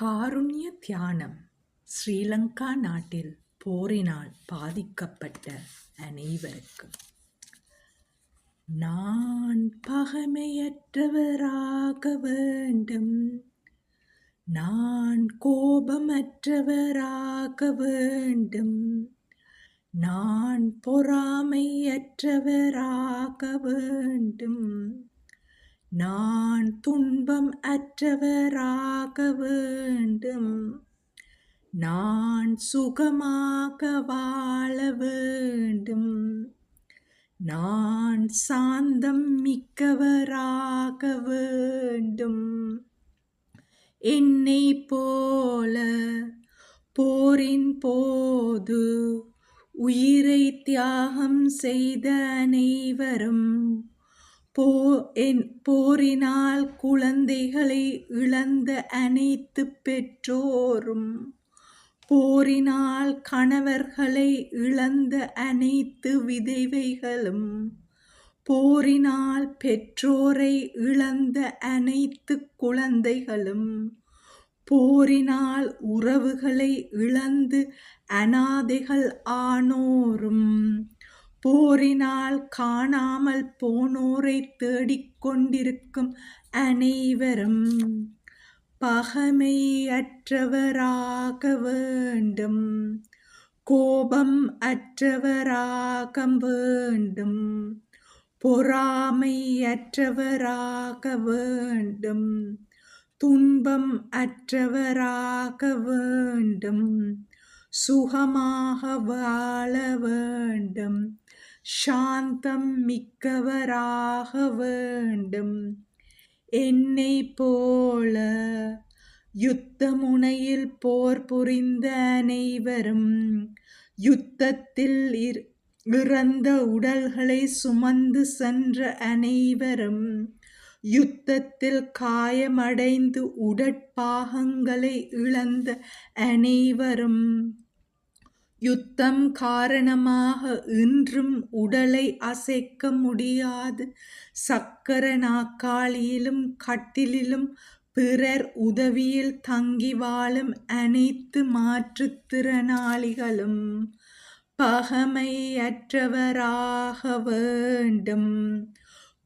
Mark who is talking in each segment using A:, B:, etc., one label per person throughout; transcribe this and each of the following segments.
A: காருண்ய தியானம். ஸ்ரீலங்கா நாட்டில் போரினால் பாதிக்கப்பட்ட அனைவருக்கும். நான் பகைமையற்றவராக வேண்டும். நான் கோபமற்றவராக வேண்டும். நான் பொறாமையற்றவராக வேண்டும். நான் துன்பம் அற்றவராக வேண்டும். நான் சுகமாக வாழ வேண்டும். நான் சாந்தம் மிக்கவராக வேண்டும். என்னை போல போரின் போது உயிரை தியாகம் செய்த அனைவரும் போ என் போரினால் குழந்தைகளை இழந்த அனைத்து பெற்றோரும் போரினால் கணவர்களை இழந்த அனைத்து விதவைகளும் போரினால் பெற்றோரை இழந்த அனைத்து குழந்தைகளும் போரினால் உறவுகளை இழந்து அனாதைகள் ஆனோரும். போரினால் காணாமல் போனோரை தேடிக்கொண்டிருக்கும் அனைவரும் பகமையற்றவராக வேண்டும். கோபம் அற்றவராக வேண்டும். பொறாமையற்றவராக வேண்டும். துன்பம் அற்றவராக வேண்டும். சுகமாக வாழ வேண்டும். சாந்தம் மிக்கவராக வேண்டும். என்னை போல யுத்த முனையில் போர் புரிந்த அனைவரும் யுத்தத்தில் இறந்த உடல்களை சுமந்து சென்ற அனைவரும் யுத்தத்தில் காயமடைந்து உடற்பாகங்களை இழந்த அனைவரும் யுத்தம் காரணமாக இன்றும் உடலை அசைக்க முடியாது. சக்கர நாக்காளியிலும் கட்டிலிலும் பிறர் உதவியில் தங்கி வாழும் அனைத்து மாற்றுத்திறனாளிகளும் பகமையற்றவராக வேண்டும்.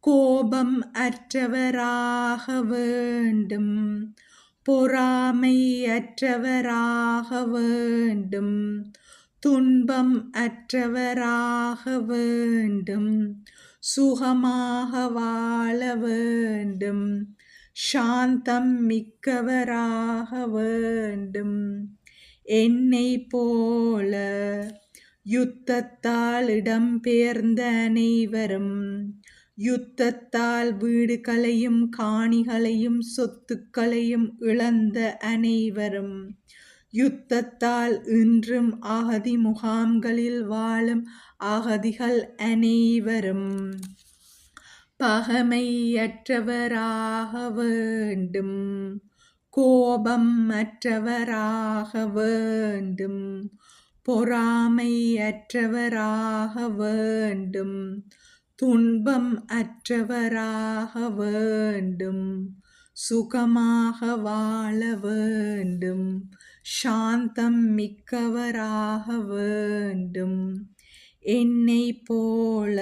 A: கோபம் அற்றவராக வேண்டும். பொறாமை அற்றவராக வேண்டும். துன்பம் அற்றவராக வேண்டும். சுகமாக வாழ வேண்டும். சாந்தம் மிக்கவராக வேண்டும். என்னை போல யுத்தத்தால் இடம்பெயர்ந்த அனைவரும் யுத்தத்தால் வீடுகளையும் காணிகளையும் சொத்துக்களையும் இழந்த அனைவரும் யுத்தத்தால் இன்றும் அகதி முகாம்களில் வாழும் அகதிகள் அனைவரும் பகமையற்றவராக வேண்டும். கோபம் அற்றவராக வேண்டும். பொறாமையற்றவராக வேண்டும். துன்பம் அற்றவராக வேண்டும். சுகமாக வாழ வேண்டும். சாந்தம் மிக்கவராக வேண்டும் என்னை போல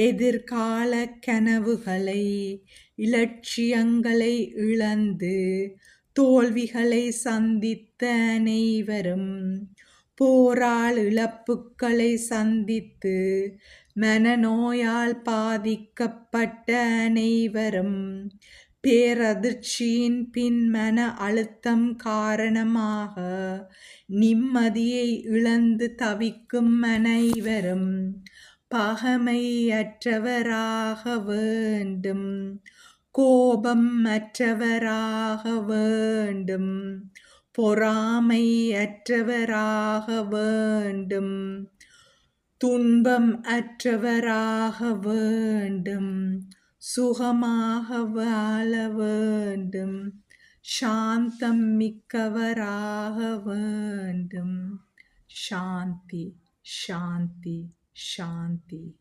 A: எதிர்கால கனவுகளை இலட்சியங்களை இழந்து தோல்விகளை சந்தித்த அனைவரும் போரால் இழப்புக்களை சந்தித்து மனநோயால் பாதிக்கப்பட்ட அனைவரும் பேரதிர்ச்சியின் பின் மன அழுத்தம் காரணமாக நிம்மதியை இழந்து தவிக்கும் அனைவரும் பகமையற்றவராக வேண்டும். கோபம் அற்றவராக வேண்டும். பொறாமை அற்றவராக வேண்டும். துன்பம் அற்றவராக வேண்டும். சுகமாக வாழ வேண்டும். சாந்தம் மிக்கவராக வேண்டும். சாந்தி சாந்தி சாந்தி.